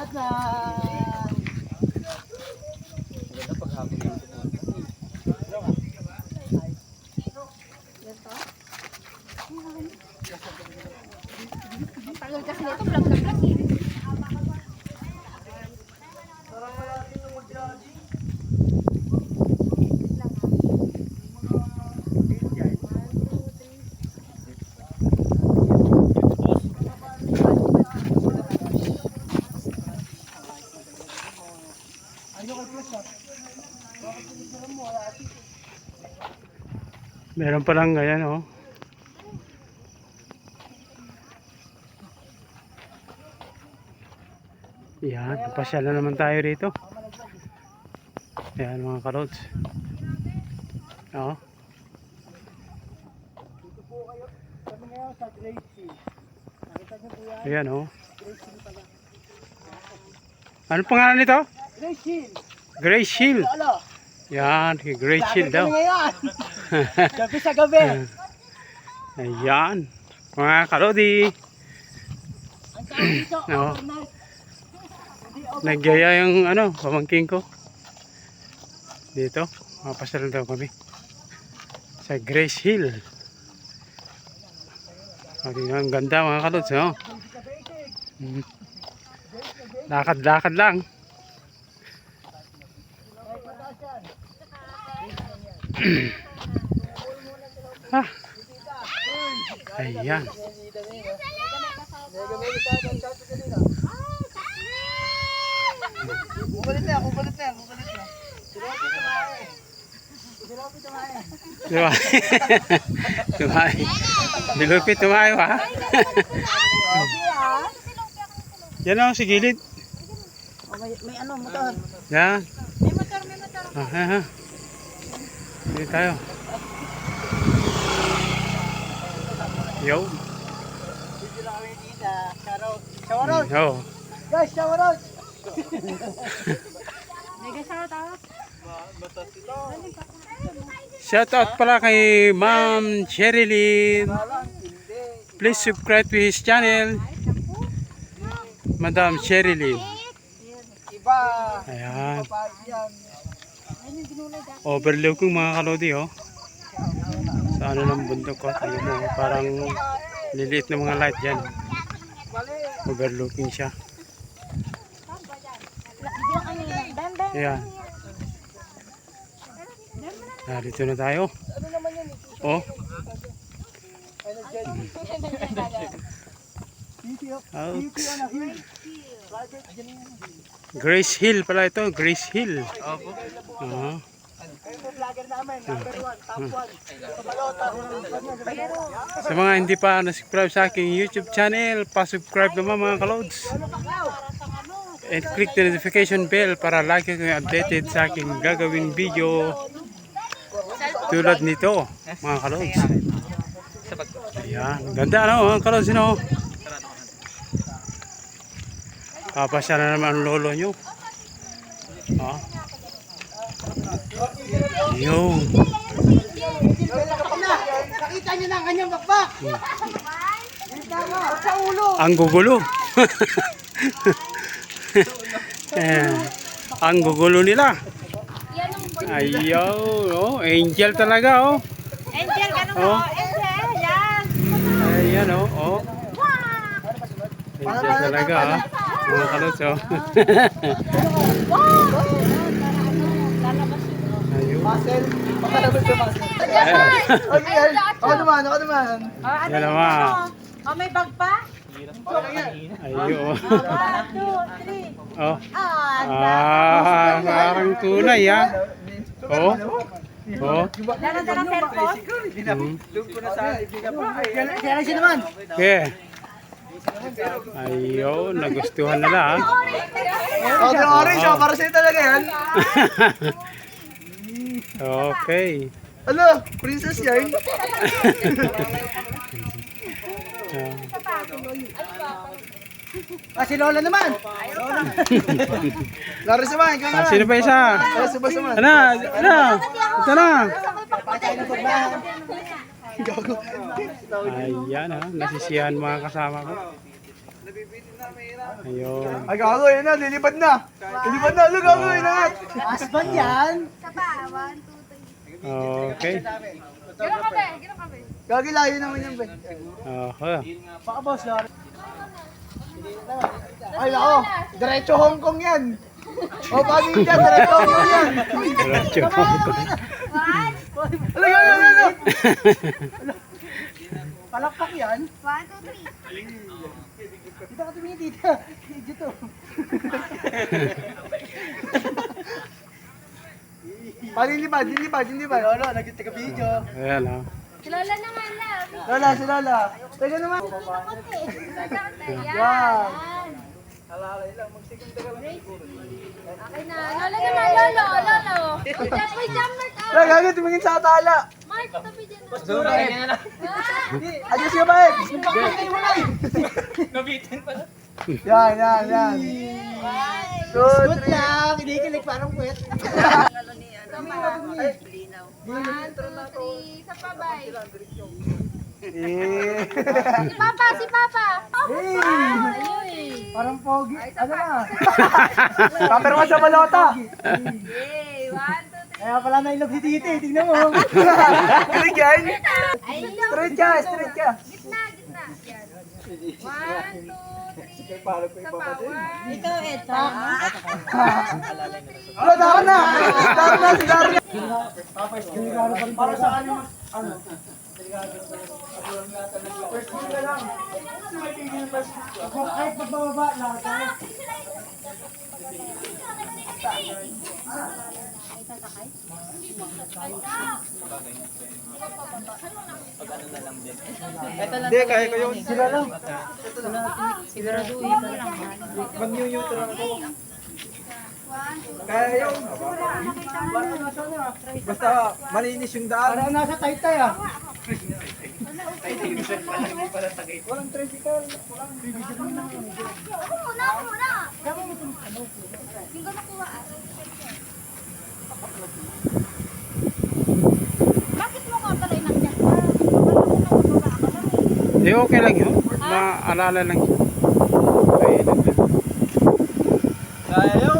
yan, Batman. Meron pa lang ganyan, oh. Yan, pasyal na naman tayo rito. Yan mga karods. Oo. Ayan, oh. Ano pangalan nito? Great Shield. Gray Shield. Yan, Gray Shield daw. Gabi sa gabi. Ayan. Mga overnight. Hindi over- Nagyaya yung ano, pamangking ko. Dito, mapasal daw kami. Sa Grace Hill. Ang ganda mga kalods, no? Mm. Lakad-lakad lang. Ah. Ayan. Kukulit na, kukulit na, kukulit na. Silopi tumae. Silopi tumae. Diba? tumayo. Dilupit tumayo ha. Yan o, si gilid. Oh, may, may ano, motor. Yan. May motor, may motor. Ah, ha. Dito tayo. Yo. Shoutout. Shoutout. Yo. Guys, shoutout. Mega shout out. Shout out pala kay Ma'am Sherilyn. Please subscribe to his channel. Madam Sherilyn. Iba. Ayan. Yan. Overlooking mga kalodi oh. Sa ano ng bundok ko. Tayo mo. Parang liliit na mga light dyan. Overlooking siya. Ayan. Narito na tayo. Oh. Out. Grace Hill pala ito. Grace Hill. Opo. One. Kabalota. Pero. Sa mga hindi pa na-subscribe sa aking YouTube channel, pa-subscribe naman mga kalods. And click the notification bell para lagi kayong updated sa aking gagawin video tulad nito mga kalods. Ayan, ganda ano mga kalods no? Papasya na naman ang lolo nyo. Ha? Yo. Nakita niyo na ang kanyang bakbak. Sa ulo. Ang gugulo. eh, ang gugulo nila. Ayaw, oh, angel talaga, oh. Angel, ganun Oh. oh. Angel, yan. Ayan, oh, oh. Angel talaga, ah. Mga kalos, oh. Muscle. Pakalabas sa muscle. Ayan. Ako naman, ako naman. Oh, ano Yan naman. ano? Oh, may bag pa? Ayun. One, two, three. Oh. Ah, Ah, parang tunay, ah. Oh. Oh. Ng cellphone? Hmm. Lang siya naman. Okay. Ayun, nagustuhan nila, ah. Oh, the orange, oh, para sa'yo talaga yan. Okay. Ano, princess yarn. Ah. Si Lola naman. Lola. Mga, ikaw Ah, sino pa isa? Laro sa basa man. Ano? Ano? Ito na. Ayan ha, nasisiyahan mga kasama ko. Ayun. Ay, gago, yun na, lilipad na. Lilipad na, look, gago, yun na. Asban yan. Okay. Gagi, layo naman yan, be. Okay. Baka boss, laro. Ay, ako, diretso Hong Kong yan. O, pagi dyan, diretso Hong Kong yan. Diretso. Ano, ano, ano, ano? Palakpak yan. One, two, three. Dito ka tumingin dito. Dito. Palilipad, lilipad, lilipad. Lolo, nagtitika video. Ayan ha. Lola naman na. Lola, si Lola. Teka naman. Yan. Okay na. Lola naman, lolo, lolo. Diyan, may jam mark out. Lola, tumingin sa tala. Dyan. Ayos ka ba, eh? Yan, yan, yan. Two, three. lang, kinikilig parang puwet. One, two, three. Sa pabay. Eh. Si Papa, si Papa. Hey! Ayun. Parang pogi. Ano na? Paper mo sa balota. Yay, one, two, three. Kaya pala nailog si Titi, tingnan mo. Yan. Ay, Straight ka, straight ka. Gitna, gitna. One, two, three. Sa pa. One. Ito, ito. Wala, daro na. Daro na, si Daro na. Para sa ano, ano? First kill ka lang. Kahit magbababa lang. Hindi, kaya ko yun. Sila lang. Siguraduhin mo lang. Mag-neutral ako. Kaya yun. Basta malinis yung daan. Parang nasa taytay ah. Walang tricycle. Walang Ako muna, ako muna. Hindi ko. Bakit mo ka pala inakyan ka? Di okay lang yun. Maalala lang yun. Ayun. Kaya yun.